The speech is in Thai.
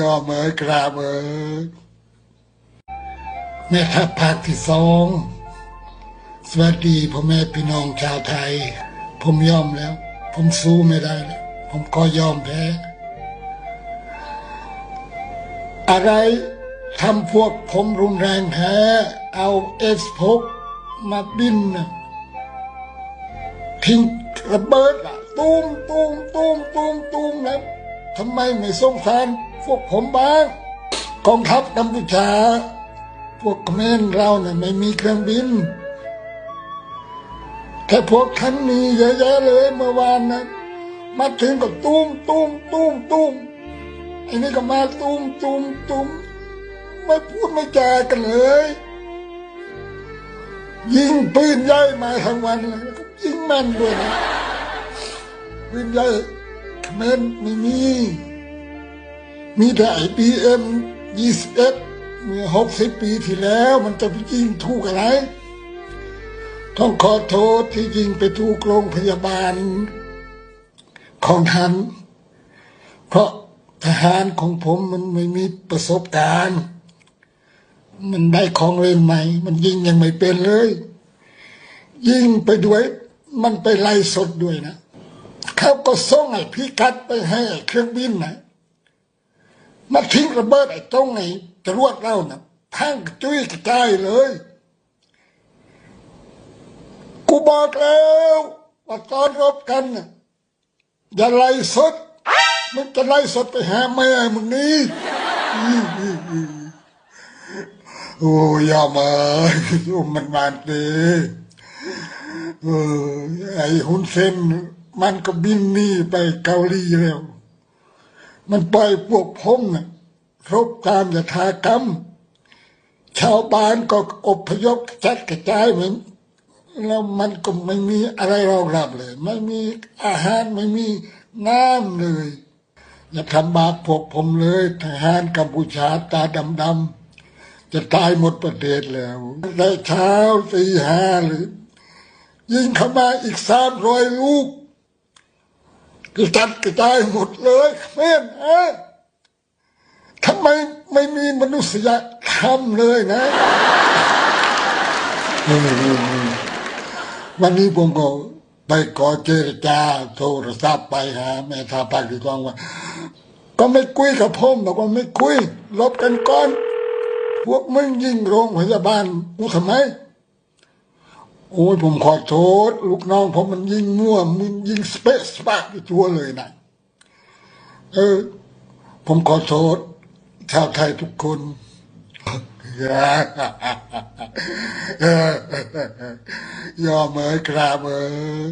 ยอมเอยกราบเอยแม่ทัพภาคที่สองสวัสดีพ่อแม่พี่น้องชาวไทย ผมยอมแล้ว ผมสู้ไม่ได้แล้วผมก็ยอมแพ้ อะไรทำพวกผมรุนแรงแท้ เอาเอสพกมาบินนะทิ้งระเบิดอะตูมตูมตูมตูมตูมนะ ทำไมไม่สงสารพวกผมบ้าง กองทัพกัมพูชา พวกเขมรเราเนะ่ะไม่มีเครื่องบินแค่พวกท่านมีเยอะแยะเลยเมื่อวานนะมาถึงก็ตูมตูมตูมตูมไอ้นี่ก็มาตูมตูมตูมไม่พูดไม่จากันเลย ยิงปืนใหญ่มาทั้งวันเลยยิงแม่นด้วยนะปืนใหญ่ เมรไม่มี มีแต่ไอพีเอ็มยี่สิบเอ็ดเมื่อหกสิบปีที่แล้วมันจะไปยิงถูกอะไร ต้องขอโทษที่ยิงไปถูกโรงพยาบาล ของท่านเพราะทหารของผมมันไม่มีประสบการณ์ มันได้ของเล่นใหม่ มันยิงยังไม่เป็นเลย ยิงไปด้วย มันไปไล่สดด้วยนะ ก็ส่งไอ้พิกัดไปให้ไอ้เครื่องบินนะมาทิ้งระเบิดไอ้ตรงไอ้จรวดเรานะพังกระจุยกระจายเลย กูบอกแล้วว่าตอนรบกันน่ะอย่าไล่สดมันจะไล่สดไปหาแม่มึงนี่โอ้ยอมเอ้ยโอ้มันมานดีเออไอ้หุ่นเซน มันก็บินหนีไปเกาหลีแล้ว มันปล่อยพวกผมน่ะรบตามยถากรรม ชาวบ้านก็อพยพจัดกระจายเหมือนแล้วมันก็ไม่มีอะไรรองรับเลย ไม่มีอาหารไม่มีน้ำเลย อย่าทำบาปพวกผมเลยทหารกัมพูชาตาดำๆจะตายหมดประเทศแล้วได้เช้าสี่ห้าหรือ ยิงเข้ามาอีกสามร้อยลูก กระจัดกระจายหมดเลยแม่นเอ้ยทำไมไม่มีมนุษยธรรมเลยนะวันนี้ผมก็ไปขอเจรจาโทรศัพท์ไปหาแม่ทัพภาคที่สองว่า ก็ไม่คุยกับผมบอกว่าไม่คุยลบกันก่อน พวกมึงยิงโรงพยาบาลกูทำไม โอ้ยผมขอโทษ ลูกน้องผมมันยิงมั่วมึงยิงสเปซปาไปทั่วเลยนะเออ ผมขอโทษ ชาวไทยทุกคนยอมเอยกราบเอย